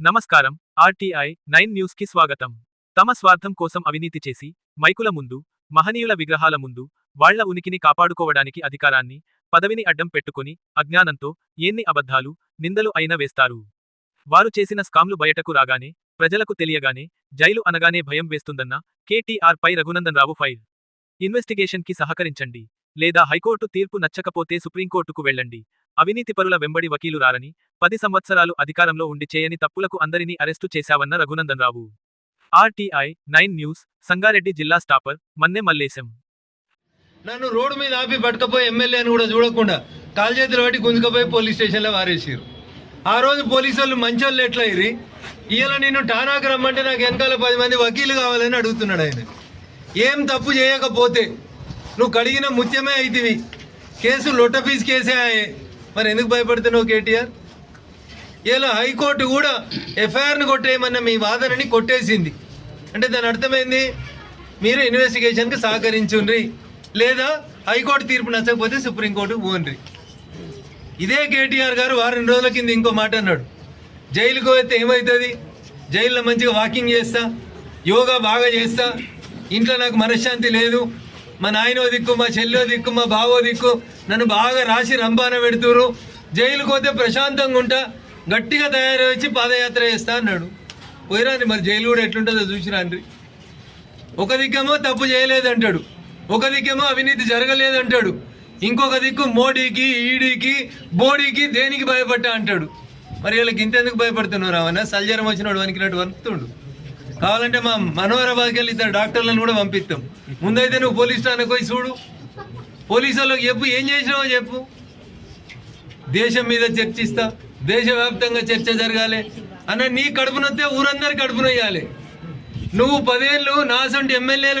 నమస్కారం. RTI nine న్యూస్కి స్వాగతం. తమ స్వార్థం కోసం అవినీతి చేసి మైకుల ముందు మహనీయుల విగ్రహాల ముందు వాళ్ళ ఉనికిని కాపాడుకోవడానికి అధికారాన్ని పదవిని అడ్డం పెట్టుకుని అజ్ఞానంతో ఎన్ని అబద్ధాలు నిందలు అయినా వేస్తారు. వారు చేసిన స్కామ్లు బయటకు రాగానే ప్రజలకు తెలియగానే జైలు అనగానే భయం వేస్తుందన్న కేటీఆర్పై రఘునందన్ రావు ఫైర్. ఇన్వెస్టిగేషన్కి సహకరించండి. లేదా హైకోర్టు తీర్పు నచ్చకపోతే సుప్రీంకోర్టుకు వెళ్ళండి. అవినీతి పరుల వెంబడి వకీలు రారని పది సంవత్సరాలు అధికారంలో ఉండి చేయని తప్పులకు అందరినీ arrest చేశావన్న Raghunandan Rao RTI nine news Sangareddy జిల్లా స్టాపర్ మన్నె మల్లేశం. నన్ను రోడ్డు మీద ఆపి పట్టుకపోయి ఎమ్మెల్యే అని కూడా చూడకుండా కాల్చేతులు పట్టి గుంజుకపోయి పోలీస్ స్టేషన్లో వారేసారు ఆ రోజు పోలీసు వాళ్ళు మంచోళ్ళు ఎట్లా ఇవాళ నేను టానాకు రమ్మంటే నాకు వెనకాల పది మంది వకీలు కావాలని అడుగుతున్నాడు ఆయన. ఏం తప్పు చేయకపోతే నువ్వు కడిగిన ముత్యమే అయితివి. కేసు లొట్ట కేసే ఆయే. మరి ఎందుకు భయపడుతున్నావు కేటీఆర్? ఇలా హైకోర్టు కూడా ఎఫ్ఐఆర్ని కొట్టేయమన్న మీ వాదనని కొట్టేసింది. అంటే దాని అర్థమైంది? మీరు ఇన్వెస్టిగేషన్కి సహకరించుండ్రి. లేదా హైకోర్టు తీర్పు నచ్చకపోతే సుప్రీంకోర్టు పోండ్రి. ఇదే కేటీఆర్ గారు వారం రోజుల కింద ఇంకో మాట అన్నాడు. జైలుకు పోతే ఏమవుతుంది జైల్లో మంచిగా వాకింగ్ చేస్తా యోగా బాగా చేస్తా. ఇంట్లో నాకు మనశ్శాంతి లేదు. మా నాయనో దిక్కు మా చెల్లో దిక్కు మా బావో దిక్కు నన్ను బాగా రాసి రంబాన పెడుతురు జైలుకు పోతే ప్రశాంతంగా ఉంటా గట్టిగా తయారు వచ్చి పాదయాత్ర చేస్తా అన్నాడు. పోయిరాని మరి జైలు కూడా ఎట్లుంటుందో చూసిరాండ్రి. ఒక దిక్కేమో తప్పు చేయలేదంటాడు. ఒక దిక్కేమో అవినీతి జరగలేదంటాడు. ఇంకొక దిక్కు మోడీకి ఈడీకి బోడీకి దేనికి భయపడ్డా అంటాడు. మరి వీళ్ళకి ఇంతెందుకు భయపడుతున్నారు అవన్న సల్జరం వచ్చినోడు వనికినట్టు వణుకుతుండు. కావాలంటే మా మనోహరాబాద్కి వెళ్ళి ఇద్దరు డాక్టర్లను కూడా పంపిస్తాం. ముందైతే నువ్వు పోలీస్ స్టానికి పోయి చూడు. పోలీసు వాళ్ళకి చెప్పు ఏం చేసినావో చెప్పు. దేశం మీద చర్చిస్తా దేశవ్యాప్తంగా చర్చ జరగాలి. అన్న నీ కడుపునొస్తే ఊరందరి కడుపునొయ్యాలి నువ్వు పదేళ్ళు నాసంటి ఎమ్మెల్యేలు